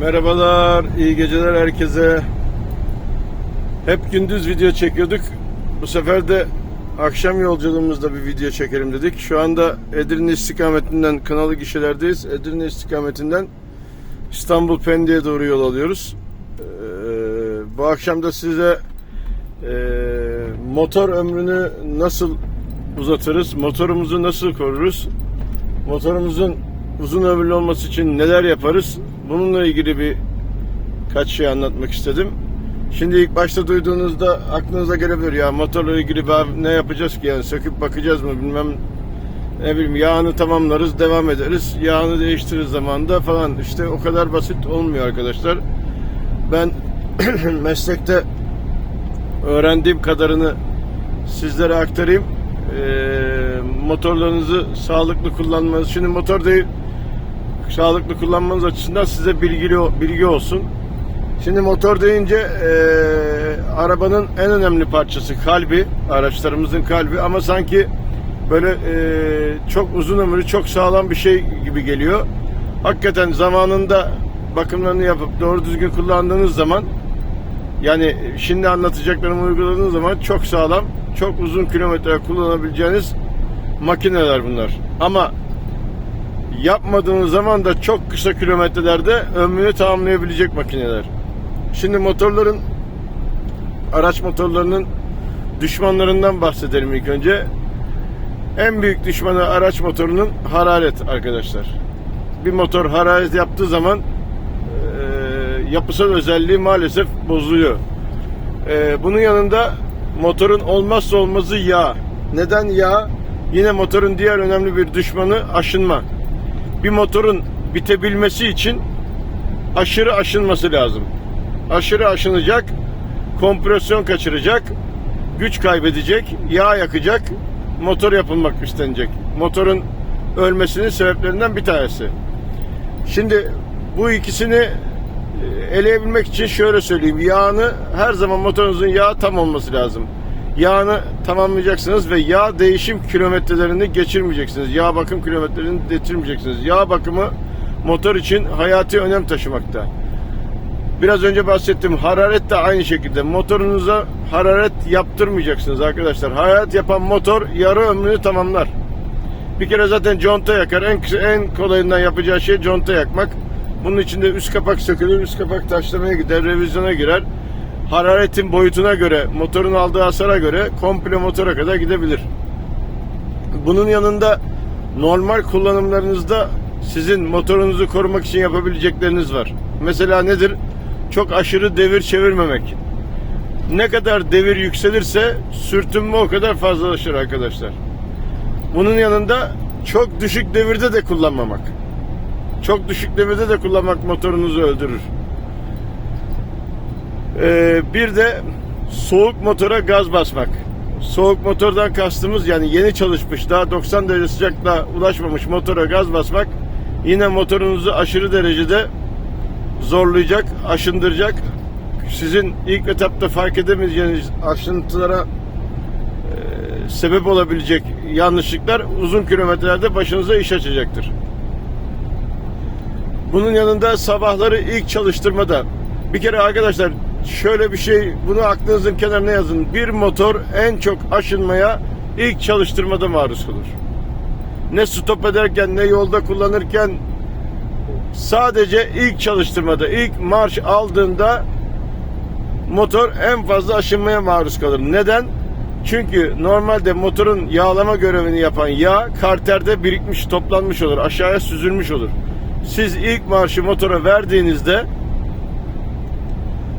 Merhabalar, iyi geceler herkese. Hep gündüz video çekiyorduk. Bu sefer de akşam yolculuğumuzda bir video çekelim dedik. Şu anda Edirne istikametinden Kınalı gişelerdeyiz. Edirne istikametinden İstanbul Pendik'e doğru yol alıyoruz. Ee, bu akşam da size e, motor ömrünü nasıl uzatırız, motorumuzu nasıl koruruz, motorumuzun uzun ömürlü olması için neler yaparız? Bununla ilgili bir kaç şey anlatmak istedim. Şimdi ilk başta duyduğunuzda aklınıza gelebilir ya motorla ilgili ne yapacağız ki yani söküp bakacağız mı bilmem ne bileyim yağını tamamlarız devam ederiz yağını değiştiririz zamanında falan işte o kadar basit olmuyor arkadaşlar. Ben meslekte öğrendiğim kadarını sizlere aktarayım. Ee, motorlarınızı sağlıklı kullanmanız. Şimdi motor değil sağlıklı kullanmanız açısından size bilgili bilgi olsun. Şimdi motor deyince e, arabanın en önemli parçası kalbi, araçlarımızın kalbi ama sanki böyle e, çok uzun ömürlü, çok sağlam bir şey gibi geliyor. Hakikaten zamanında bakımlarını yapıp doğru düzgün kullandığınız zaman yani şimdi anlatacaklarımı uyguladığınız zaman çok sağlam, çok uzun kilometre kullanabileceğiniz makineler bunlar. Ama yapmadığınız zaman da çok kısa kilometrelerde ömrünü tamamlayabilecek makineler. Şimdi motorların araç motorlarının düşmanlarından bahsedelim ilk önce. En büyük düşmanı araç motorunun hararet arkadaşlar. Bir motor hararet yaptığı zaman e, yapısal özelliği maalesef bozuluyor. E, bunun yanında motorun olmazsa olmazı yağ. Neden yağ? Yine motorun diğer önemli bir düşmanı aşınma. Bir motorun bitebilmesi için aşırı aşınması lazım. Aşırı aşınacak, kompresyon kaçıracak, güç kaybedecek, yağ yakacak, motor yapılmak istenecek. Motorun ölmesinin sebeplerinden bir tanesi. Şimdi bu ikisini e, eleyebilmek için şöyle söyleyeyim. Yağını her zaman motorunuzun yağı tam olması lazım. Yağını tamamlayacaksınız ve yağ değişim kilometrelerini geçirmeyeceksiniz. Yağ bakım kilometrelerini geçirmeyeceksiniz. Yağ bakımı motor için hayati önem taşımakta. Biraz önce bahsettim. Hararet de aynı şekilde. Motorunuza hararet yaptırmayacaksınız arkadaşlar. Hararet yapan motor yarı ömrünü tamamlar. Bir kere zaten conta yakar. En, en kolayından yapacağı şey conta yakmak. Bunun için de üst kapak sökülür. Üst kapak taşlamaya gider. Revizyona girer. Hararetin boyutuna göre, motorun aldığı hasara göre komple motora kadar gidebilir. Bunun yanında normal kullanımlarınızda sizin motorunuzu korumak için yapabilecekleriniz var. Mesela nedir? Çok aşırı devir çevirmemek. Ne kadar devir yükselirse sürtünme o kadar fazlalaşır arkadaşlar. Bunun yanında çok düşük devirde de kullanmamak. Çok düşük devirde de kullanmak motorunuzu öldürür. Ee, bir de soğuk motora gaz basmak. Soğuk motordan kastımız yani yeni çalışmış daha 90 derece sıcaklığa ulaşmamış motora gaz basmak yine motorunuzu aşırı derecede zorlayacak, aşındıracak. Sizin ilk etapta fark edemeyeceğiniz aşıntılara e, sebep olabilecek yanlışlıklar uzun kilometrelerde başınıza iş açacaktır. Bunun yanında sabahları ilk çalıştırmada bir kere arkadaşlar şöyle bir şey bunu aklınızın kenarına yazın. Bir motor en çok aşınmaya ilk çalıştırmada maruz kalır. Ne stop ederken ne yolda kullanırken sadece ilk çalıştırmada ilk marş aldığında motor en fazla aşınmaya maruz kalır. Neden? Çünkü normalde motorun yağlama görevini yapan yağ karterde birikmiş, toplanmış olur. Aşağıya süzülmüş olur. Siz ilk marşı motora verdiğinizde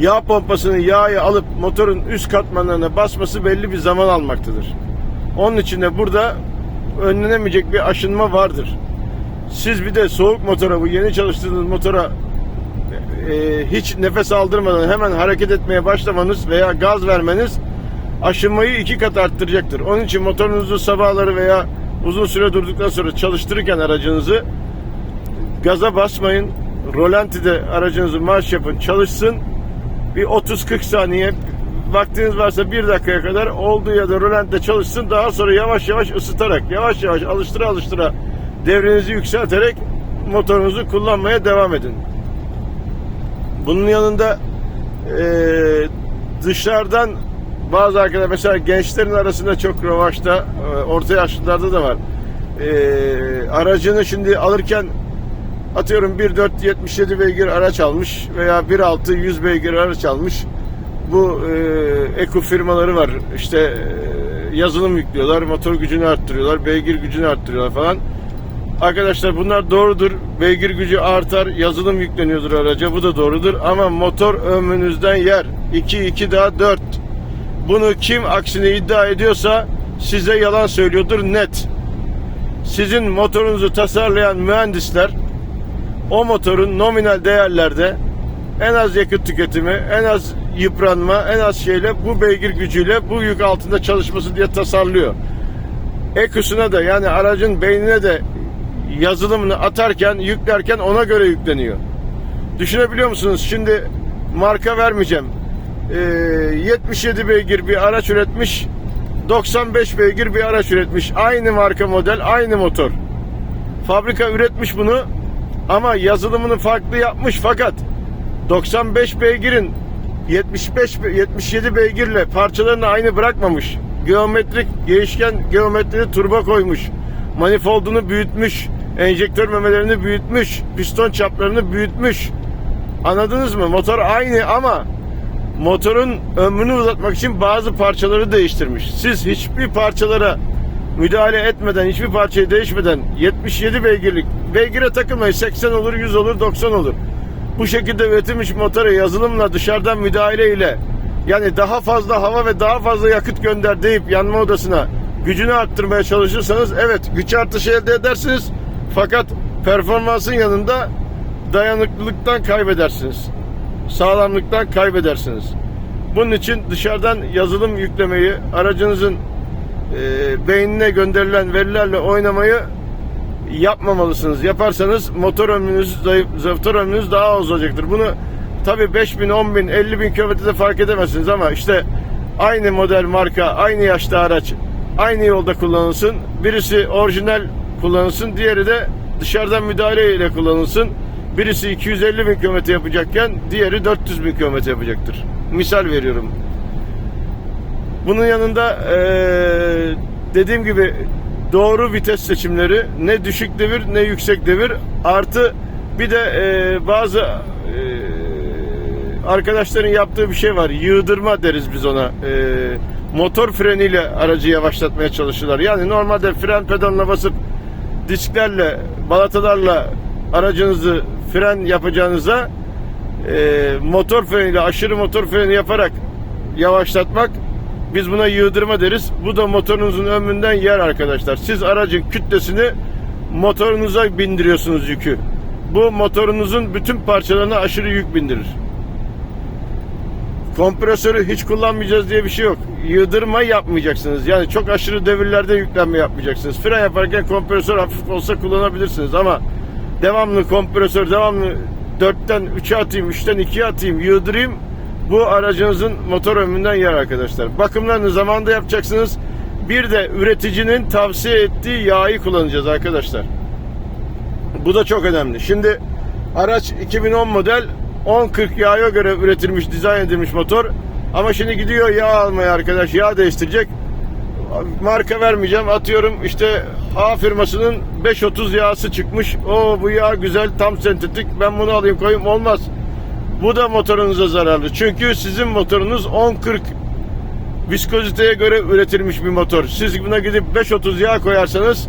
yağ pompasının yağı alıp motorun üst katmanlarına basması belli bir zaman almaktadır. Onun için de burada önlenemeyecek bir aşınma vardır. Siz bir de soğuk motora, bu yeni çalıştırdığınız motora e, hiç nefes aldırmadan hemen hareket etmeye başlamanız veya gaz vermeniz aşınmayı iki kat arttıracaktır. Onun için motorunuzu sabahları veya uzun süre durduktan sonra çalıştırırken aracınızı gaza basmayın. Rolantide aracınızı marş yapın, çalışsın. Bir 30-40 saniye vaktiniz varsa bir dakikaya kadar olduğu ya da rolantide çalışsın. Daha sonra yavaş yavaş ısıtarak, yavaş yavaş alıştıra alıştıra devrenizi yükselterek motorunuzu kullanmaya devam edin. Bunun yanında e, dışarıdan bazı arkadaşlar mesela gençlerin arasında çok revaçta e, orta yaşlılarda da var. E, aracını şimdi alırken atıyorum 1.4 77 beygir araç almış veya 1.6 100 beygir araç almış. Bu e, eko firmaları var. İşte e, yazılım yüklüyorlar, motor gücünü arttırıyorlar, beygir gücünü arttırıyorlar falan. Arkadaşlar bunlar doğrudur. Beygir gücü artar, yazılım yükleniyordur araca. Bu da doğrudur. Ama motor ömrünüzden yer. 2 2 daha 4. Bunu kim aksini iddia ediyorsa size yalan söylüyordur net. Sizin motorunuzu tasarlayan mühendisler o motorun nominal değerlerde en az yakıt tüketimi, en az yıpranma, en az şeyle bu beygir gücüyle bu yük altında çalışması diye tasarlıyor. Ekusuna da yani aracın beynine de yazılımını atarken, yüklerken ona göre yükleniyor. Düşünebiliyor musunuz? Şimdi marka vermeyeceğim. Ee, 77 beygir bir araç üretmiş, 95 beygir bir araç üretmiş. Aynı marka model, aynı motor. Fabrika üretmiş bunu ama yazılımını farklı yapmış fakat 95 beygirin 75 be- 77 beygirle parçalarını aynı bırakmamış. Geometrik değişken geometrili turbo koymuş. Manifoldunu büyütmüş. Enjektör memelerini büyütmüş. Piston çaplarını büyütmüş. Anladınız mı? Motor aynı ama motorun ömrünü uzatmak için bazı parçaları değiştirmiş. Siz hiçbir parçalara müdahale etmeden, hiçbir parçayı değişmeden 77 beygirlik beygire takılmayın. 80 olur, 100 olur, 90 olur. Bu şekilde üretilmiş motora yazılımla dışarıdan müdahale ile yani daha fazla hava ve daha fazla yakıt gönder deyip yanma odasına gücünü arttırmaya çalışırsanız evet güç artışı elde edersiniz. Fakat performansın yanında dayanıklılıktan kaybedersiniz. Sağlamlıktan kaybedersiniz. Bunun için dışarıdan yazılım yüklemeyi, aracınızın e, beynine gönderilen verilerle oynamayı yapmamalısınız. Yaparsanız motor ömrünüz, zayıf, motor ömrünüz daha az olacaktır. Bunu tabi 5 bin, 10 bin, 50 bin kilometrede fark edemezsiniz ama işte aynı model marka, aynı yaşta araç, aynı yolda kullanılsın. Birisi orijinal kullanılsın, diğeri de dışarıdan müdahale ile kullanılsın. Birisi 250 bin kilometre yapacakken diğeri 400 bin kilometre yapacaktır. Misal veriyorum. Bunun yanında eee, dediğim gibi doğru vites seçimleri ne düşük devir ne yüksek devir artı bir de eee, bazı eee, arkadaşların yaptığı bir şey var. Yığdırma deriz biz ona. Eee, motor freniyle aracı yavaşlatmaya çalışırlar. Yani normalde fren pedalına basıp disklerle, balatalarla aracınızı fren yapacağınıza e, motor freniyle aşırı motor freni yaparak yavaşlatmak biz buna yığdırma deriz. Bu da motorunuzun ömründen yer arkadaşlar. Siz aracın kütlesini motorunuza bindiriyorsunuz yükü. Bu motorunuzun bütün parçalarına aşırı yük bindirir. Kompresörü hiç kullanmayacağız diye bir şey yok. Yığdırma yapmayacaksınız. Yani çok aşırı devirlerde yüklenme yapmayacaksınız. Fren yaparken kompresör hafif olsa kullanabilirsiniz ama devamlı kompresör devamlı 4'ten 3'e atayım, 3'ten 2'ye atayım, yığdırayım. Bu aracınızın motor ömründen yer arkadaşlar. Bakımlarını zamanında yapacaksınız. Bir de üreticinin tavsiye ettiği yağı kullanacağız arkadaşlar. Bu da çok önemli. Şimdi araç 2010 model 1040 yağa göre üretilmiş, dizayn edilmiş motor. Ama şimdi gidiyor yağ almaya arkadaş, yağ değiştirecek. Marka vermeyeceğim. Atıyorum işte A firmasının 530 yağısı çıkmış. O bu yağ güzel, tam sentetik. Ben bunu alayım koyayım olmaz. Bu da motorunuza zararlı. Çünkü sizin motorunuz 1040 viskoziteye göre üretilmiş bir motor. Siz buna gidip 530 yağ koyarsanız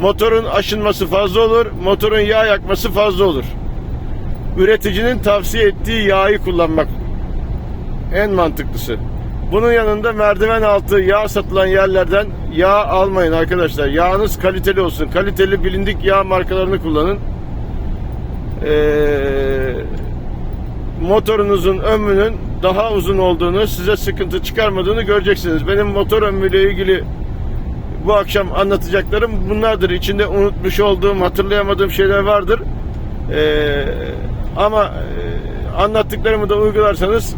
motorun aşınması fazla olur, motorun yağ yakması fazla olur. Üreticinin tavsiye ettiği yağı kullanmak en mantıklısı. Bunun yanında merdiven altı yağ satılan yerlerden yağ almayın arkadaşlar. Yağınız kaliteli olsun. Kaliteli bilindik yağ markalarını kullanın. Ee, motorunuzun ömrünün daha uzun olduğunu, size sıkıntı çıkarmadığını göreceksiniz. Benim motor ömrüyle ilgili bu akşam anlatacaklarım bunlardır. İçinde unutmuş olduğum, hatırlayamadığım şeyler vardır. Ee, ama e, anlattıklarımı da uygularsanız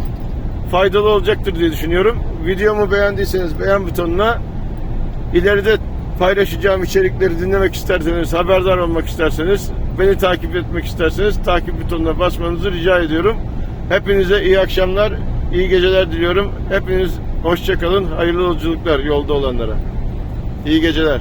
faydalı olacaktır diye düşünüyorum. Videomu beğendiyseniz beğen butonuna ileride paylaşacağım içerikleri dinlemek isterseniz, haberdar olmak isterseniz, beni takip etmek isterseniz takip butonuna basmanızı rica ediyorum. Hepinize iyi akşamlar, iyi geceler diliyorum. Hepiniz hoşça kalın. Hayırlı yolculuklar yolda olanlara. İyi geceler.